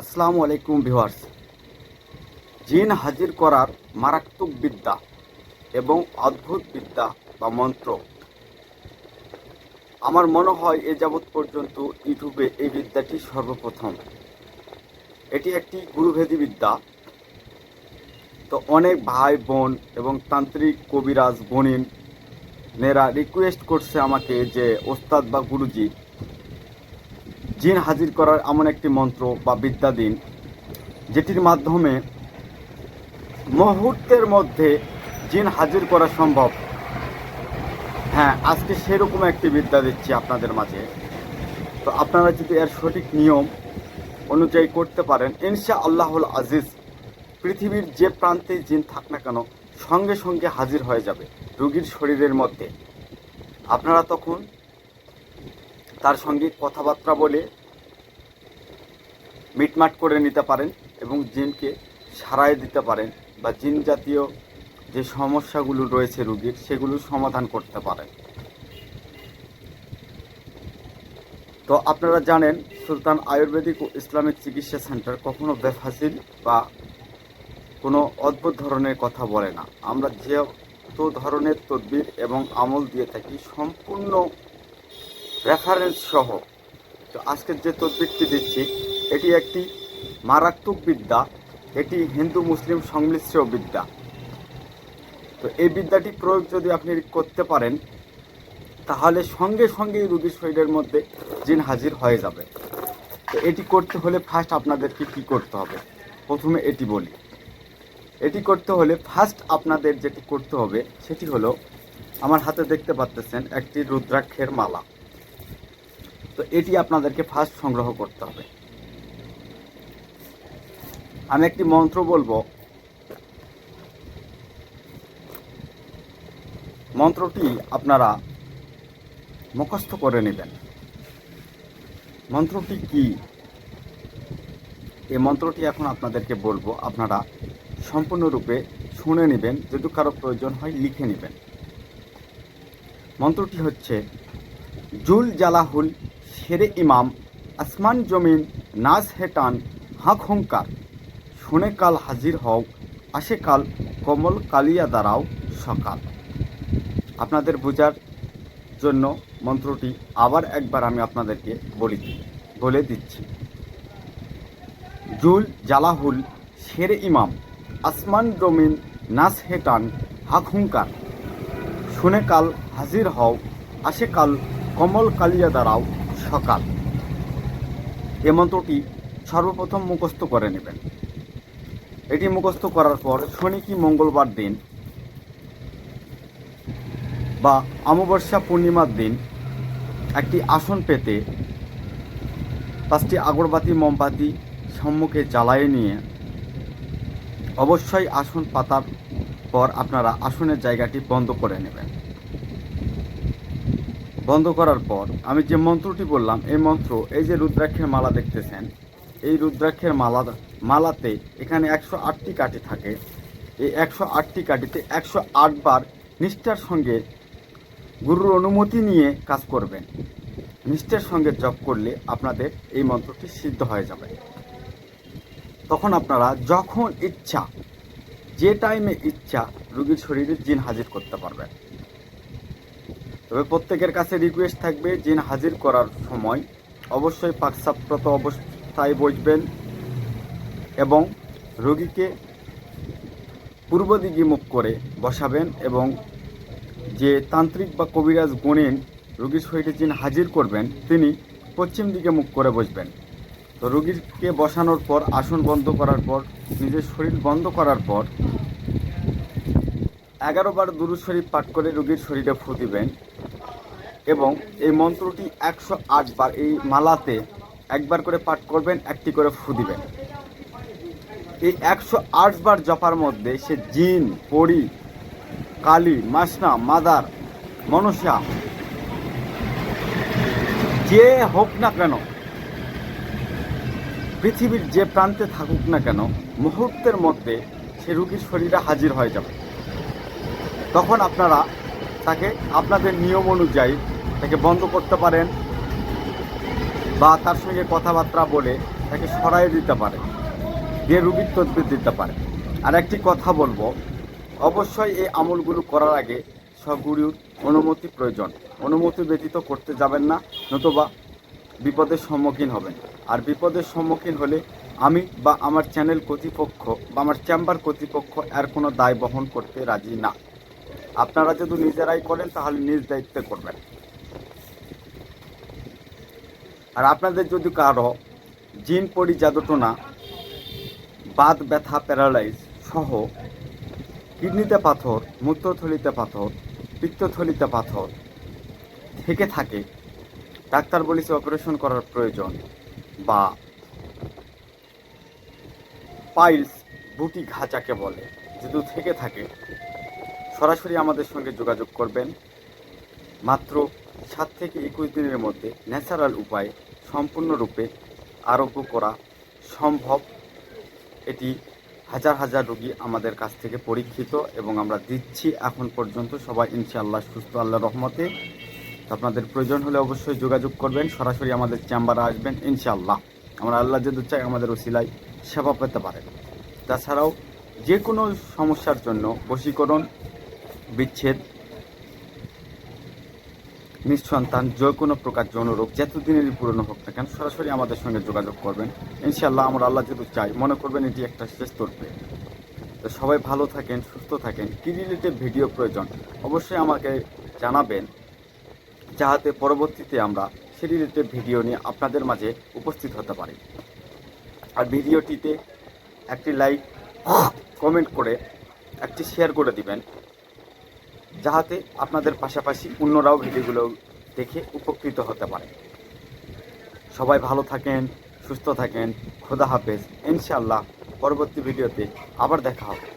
আসসালামু আলাইকুম ভিউয়ার্স। জিন হাজির করার মারাত্মক বিদ্যা এবং অদ্ভুত বিদ্যা বা মন্ত্র। আমার মনে হয় এ যাবৎ পর্যন্ত ইউটিউবে এই বিদ্যাটি সর্বপ্রথম। এটি একটি গুরুভেদী বিদ্যা। তো অনেক ভাই, বোন এবং তান্ত্রিক কবিরাজ বনিন নেরা রিকোয়েস্ট করছে আমাকে যে ওস্তাদ বা গুরুজি জিন হাজির করার এমন একটি মন্ত্র বা বিদ্যা দিন, যেটির মাধ্যমে মুহূর্তের মধ্যে জিন হাজির করা সম্ভব। হ্যাঁ আজকে সেরকম একটি বিদ্যা দিচ্ছি আপনাদের মাঝে। তো আপনারা যদি এর সঠিক নিয়ম অনুযায়ী করতে পারেন ইনশা আল্লাহুল আজিজ পৃথিবীর যে প্রান্তে জিন থাক না কেন, সঙ্গে সঙ্গে হাজির হয়ে যাবে রুগীর শরীরের মধ্যে। আপনারা তখন তার সঙ্গে কথাবার্তা বলে মিটমাট করে নিতে পারেন এবং জিনকে সারাই দিতে পারেন বা জিন জাতীয় যে সমস্যাগুলো রয়েছে রুগীর সেগুলো সমাধান করতে পারেন। তো আপনারা জানেন, সুলতান আয়ুর্বেদিক ও ইসলামিক চিকিৎসা সেন্টার কখনো বেফাজিল বা কোনো অদ্ভুত ধরনের কথা বলে না। আমরা যেহেতু ধরনের তদবির এবং আমল দিয়ে থাকি, সম্পূর্ণ রেফারেন্স সহ। তো আজকের যে তদবিরটি দিচ্ছি, এটি একটি মারাত্মক বিদ্যা, এটি হিন্দু মুসলিম সংমিশ্র বিদ্যা। তো এই বিদ্যাটি প্রয়োগ যদি আপনি করতে পারেন, তাহলে সঙ্গে সঙ্গেই রুগীর শরীরের মধ্যে জিন হাজির হয়ে যাবে। তো এটি করতে হলে ফার্স্ট আপনাদেরকে কি করতে হবে? প্রথমে এটি বলি। এটি করতে হলে ফার্স্ট আপনাদের যেটি করতে হবে, সেটি হলো, আমার হাতে দেখতে পাচ্তেছেন একটি রুদ্রাক্ষের মালা। তো এটি আপনাদেরকে ফার্স্ট সংগ্রহ করতে হবে। আমি একটি মন্ত্র বলব। মন্ত্রটি আপনারা মুখস্থ করে নেবেন। মন্ত্রটি কি? এই মন্ত্রটি এখন আপনাদেরকে বলব, আপনারা সম্পূর্ণরূপে শুনে নেবেন, যদি কারও প্রয়োজন হয় লিখে নেবেন। মন্ত্রটি হচ্ছে, জুল জালাহুল সেরে ইমাম আসমান জমিন নাজ হেটান হাঁক হুঙ্কার। শুনে কাল হাজির হও, আসে কাল কমল কালিয়া দাঁড়াও সকাল। আপনাদের বোঝার জন্য মন্ত্রটি আবার একবার আমি আপনাদেরকে বলি, বলে দিচ্ছি। জুল জালাহুল শেরে ইমাম, আসমান জমিন নাস হেটান হাক হুঙ্কার। শুনে কাল হাজির হও, আসে কাল কমল কালিয়া দাঁড়াও সকাল এ মন্ত্রটি সর্বপ্রথম মুখস্থ করে নেবেন। এটি মুখস্থ করার পর শনি কি মঙ্গলবার দিন বা অমাবস্যা পূর্ণিমার দিন একটি আসন পেতে পাঁচটি আগরবাতি, মোমবাতি সম্মুখে জ্বালায়ে নিয়ে অবশ্যই আসন পাতার পর আপনারা আসনের জায়গাটি বন্ধ করে নেবেন। বন্ধ করার পর আমি যে মন্ত্রটি বললাম, এই মন্ত্র, এই যে রুদ্রাক্ষের মালা দেখতেছেন, এই রুদ্রাক্ষের মালা, মালাতে এখানে একশো আটটি কাঠি থাকে। এই একশো আটটি কাঠিতে একশো আটবার নিষ্ঠার সঙ্গে গুরুর অনুমতি নিয়ে কাজ করবেন। নিষ্ঠার সঙ্গে জপ করলে আপনাদের এই মন্ত্রটি সিদ্ধ হয়ে যাবে। তখন আপনারা যখন ইচ্ছা, যে টাইমে ইচ্ছা, রুগীর শরীরে জিন হাজির করতে পারবেন। তবে প্রত্যেকের কাছে রিকোয়েস্ট থাকবে জিন হাজির করার সময় অবশ্যই পাকসাপ্রত অবস্থায় বসবেন এবং রোগীকে পূর্ব দিকে মুখ করে বসাবেন এবং যে তান্ত্রিক বা কবিরাজ গণেন রোগীর শরীরে যিনি হাজির করবেন, তিনি পশ্চিম দিকে মুখ করে বসবেন। তো রোগীকে বসানোর পর, আসন বন্ধ করার পর, নিজের শরীর বন্ধ করার পর, এগারো বার দুরু শরীফ পাঠ করে রোগীর শরীরে ফু দিবেন। এবং এই মন্ত্রটি একশো বার এই মালাতে একবার করে পাঠ করবেন, একটি করে ফু দিবেন। এই একশো বার জপার মধ্যে সে জিন, পরি, কালী, মাসনা, মাদার মনসা যে হোক না কেন, পৃথিবীর যে প্রান্তে থাকুক না কেন, মুহূর্তের মধ্যে সে রুগীর শরীরে হাজির হয়ে যাবে। তখন আপনারা তাকে আপনাদের নিয়ম অনুযায়ী তাকে বন্ধ করতে পারেন বা তার সঙ্গে কথাবার্তা বলে তাকে সরাই দিতে পারে দিয়ে রুগীর তদবির দিতে পারে আর একটি কথা বলব, অবশ্যই এই আমলগুলো করার আগে সবগুলির অনুমতি প্রয়োজন। অনুমতি ব্যতীত করতে যাবেন না, নতুবা বিপদের সম্মুখীন হবেন। আর বিপদের সম্মুখীন হলে আমি বা আমার চ্যানেল কর্তৃপক্ষ বা আমার চেম্বার কর্তৃপক্ষ এর কোনো দায় বহন করতে রাজি না। আপনারা যদি নিজেরাই করেন, তাহলে নিজ দায়িত্বে করবেন। আর আপনাদের যদি কারও জিন পরি জাদুটোনা বাত ব্যথা, প্যারালাইজ সহ কিডনিতে পাথর, মূত্রথলিতে পাথর, পিত্তথলিতে পাথর থেকে থাকে, ডাক্তার বলেছে অপারেশন করার প্রয়োজন বা পাইলস বুটি ঘাচাকে বলে যদি থেকে থাকে, সরাসরি আমাদের সঙ্গে যোগাযোগ করবেন। মাত্র সাত থেকে একুশ দিনের মধ্যে ন্যাচারাল উপায়ে সম্পূর্ণরূপে আরোগ্য করা সম্ভব। এটি হাজার হাজার রোগী আমাদের কাছ থেকে পরীক্ষিত এবং আমরা দিচ্ছি এখন পর্যন্ত। সবাই ইনশাআল্লাহ সুস্থ আল্লাহ রহমতে। আপনাদের প্রয়োজন হলে অবশ্যই যোগাযোগ করবেন, সরাসরি আমাদের চেম্বারে আসবেন ইনশাআল্লাহ। আমরা আল্লাহ যদি চাই আমাদের ওসিলায় সেবা পেতে পারেন। তাছাড়াও যে কোনো সমস্যার জন্য বশীকরণ, বিচ্ছেদ নিঃসন্তান, যে কোনো প্রকার যৌন রোগ যতদিনেরই পুরনো হোক না কেন, সরাসরি আমাদের সঙ্গে যোগাযোগ করবেন। ইনশাল্লাহ আমরা আল্লাহ যদি চাই, মনে করবেন এটি একটা শেষ তরফে। তো সবাই ভালো থাকেন, সুস্থ থাকেন। কী রিলেটেড ভিডিও প্রয়োজন? অবশ্যই আমাকে জানাবেন, যাহাতে পরবর্তীতে আমরা সে রিলেটেড ভিডিও নিয়ে আপনাদের মাঝে উপস্থিত হতে পারি। আর ভিডিওটিতে একটি লাইক কমেন্ট করে, একটি শেয়ার করে দিবেন। যাহাতে আপনাদের পাশাপাশি অন্যরাও ভিডিওগুলো দেখে উপকৃত হতে পারে। সবাই ভালো থাকেন, সুস্থ থাকেন, খোদা হাফেজ। ইনশাল্লাহ পরবর্তী ভিডিওতে আবার দেখা হবে।